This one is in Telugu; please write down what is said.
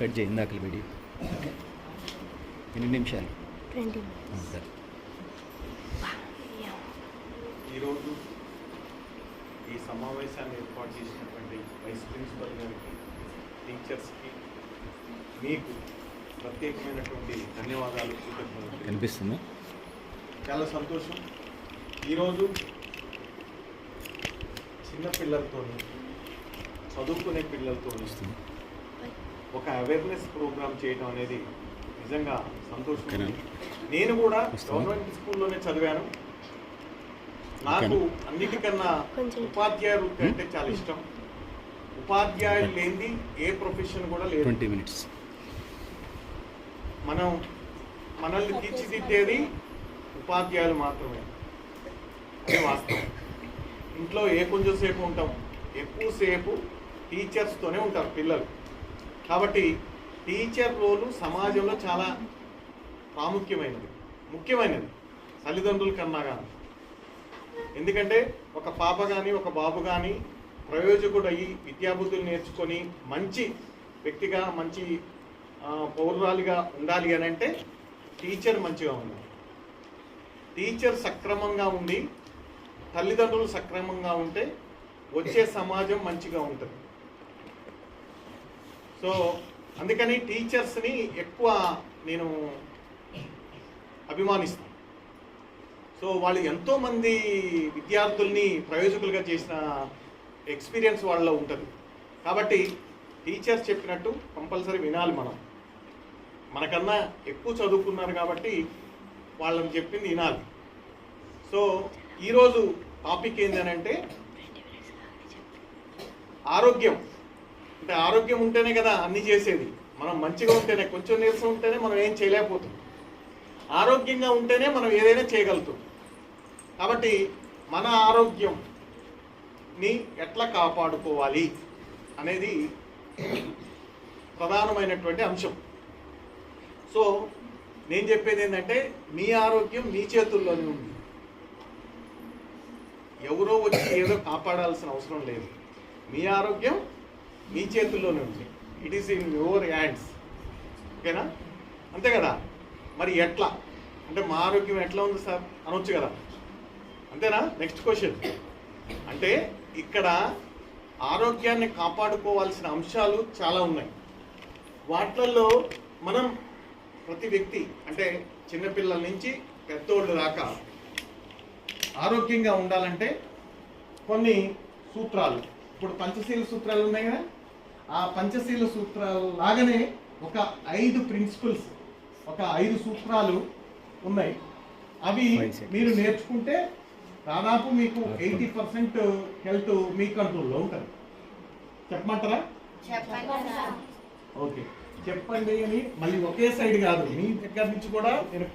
కట్ చేయి ఇందాకల వీడియో ఎన్ని నిమిషాలు. సరే. ఈరోజు ఈ సమావేశాన్ని ఏర్పాటు చేసినటువంటి వైస్ ప్రిన్సిపల్ గారికి టీచర్స్కి మీకు ప్రత్యేకమైనటువంటి ధన్యవాదాలు కనిపిస్తుందా? చాలా సంతోషం. ఈరోజు చిన్న పిల్లలతో చదువుకునే పిల్లలతో వస్తుంది. ఒక అవేర్నెస్ ప్రోగ్రామ్ చేయడం అనేది నిజంగా సంతోషం? నేను కూడా? గవర్నమెంట్ స్కూల్లోనే చదివాను. నాకు? అన్నిటికన్నా కొంచెం. ఉపాధ్యాయ వృత్తి అంటే చాలా ఇష్టం. ఉపాధ్యాయులు లేనిది ఏ ప్రొఫెషన్ కూడా లేదు. ట్వంటీ మినిట్స్ మనం మనల్ని తీర్చిదిద్దేది ఉపాధ్యాయులు మాత్రమే. అది వాస్తవం. ఇంట్లో ఏ కొంచెం సేపు ఉంటాం? ఎక్కువసేపు టీచర్స్తోనే ఉంటారు పిల్లలు. కాబట్టి టీచర్ రోలు సమాజంలో చాలా ప్రాముఖ్యమైనది. ముఖ్యమైనది. తల్లిదండ్రుల కన్నా కానీ ఎందుకంటే ఒక పాప కానీ ఒక బాబు కానీ ప్రయోజకుడు అయ్యి విద్యాబుద్ధులు నేర్చుకొని మంచి వ్యక్తిగా మంచి ఆ, పౌరురాలిగా ఉండాలి అని అంటే టీచర్ మంచిగా ఉండాలి. టీచర్ సక్రమంగా ఉండి తల్లిదండ్రులు సక్రమంగా ఉంటే వచ్చే సమాజం మంచిగా ఉంటుంది. సో అందుకని టీచర్స్ని ఎక్కువ నేను అభిమానిస్తాను. సో వాళ్ళు ఎంతోమంది విద్యార్థుల్ని ప్రయోజకులుగా చేసిన ఎక్స్పీరియన్స్ వాళ్ళలో ఉంటుంది. కాబట్టి టీచర్స్ చెప్పినట్టు కంపల్సరీ వినాలి మనం. మనకన్నా ఎక్కువ చదువుకున్నారు కాబట్టి వాళ్ళని చెప్పింది వినాలి. సో ఈరోజు టాపిక్ ఏంటంటే ఆరోగ్యం. ఆరోగ్యం ఉంటేనే కదా అన్ని చేసేది. మనం మంచిగా ఉంటేనే కొంచెం నీరసం ఉంటేనే మనం ఏం చేయలేకపోతాం. ఆరోగ్యంగా ఉంటేనే మనం ఏదైనా చేయగలుగుతాం. కాబట్టి మన ఆరోగ్యంని ఎట్లా కాపాడుకోవాలి అనేది ప్రధానమైనటువంటి అంశం. సో నేను చెప్పేది ఏంటంటే మీ ఆరోగ్యం మీ చేతుల్లోనే ఉంది. ఎవరో వచ్చి ఏదో కాపాడాల్సిన అవసరం లేదు. మీ ఆరోగ్యం మీ చేతుల్లోనే ఉంది it is in your hands ఓకేనా? అంతే కదా? మరి ఎట్లా? అంటే మా ఆరోగ్యం ఎట్లా ఉంది సార్? అనొచ్చు కదా? అంతేనా? నెక్స్ట్ క్వశ్చన్ అంటే ఇక్కడ ఆరోగ్యాన్ని కాపాడుకోవాల్సిన అంశాలు చాలా ఉన్నాయి. వాటిల్లో మనం ప్రతి వ్యక్తి అంటే చిన్నపిల్లల నుంచి పెద్దోళ్ళు దాకా ఆరోగ్యంగా ఉండాలంటే కొన్ని సూత్రాలు. ఇప్పుడు పంచశీల సూత్రాలు ఉన్నాయి కదా? ఆ పంచశీల సూత్రాలు లాగానే ఒక ఐదు ప్రిన్సిపల్స్ ఒక ఐదు సూత్రాలు ఉన్నాయి. అవి. మీరు నేర్చుకుంటే దాదాపు మీకు ఎయిటీ పర్సెంట్ హెల్త్ మీ కంట్రోల్లో ఉంటుంది. చెప్పమంటారా? ఓకే. చెప్పండి అని మళ్ళీ ఒకే సైడ్ కాదు. మీ దగ్గర నుంచి కూడా నేను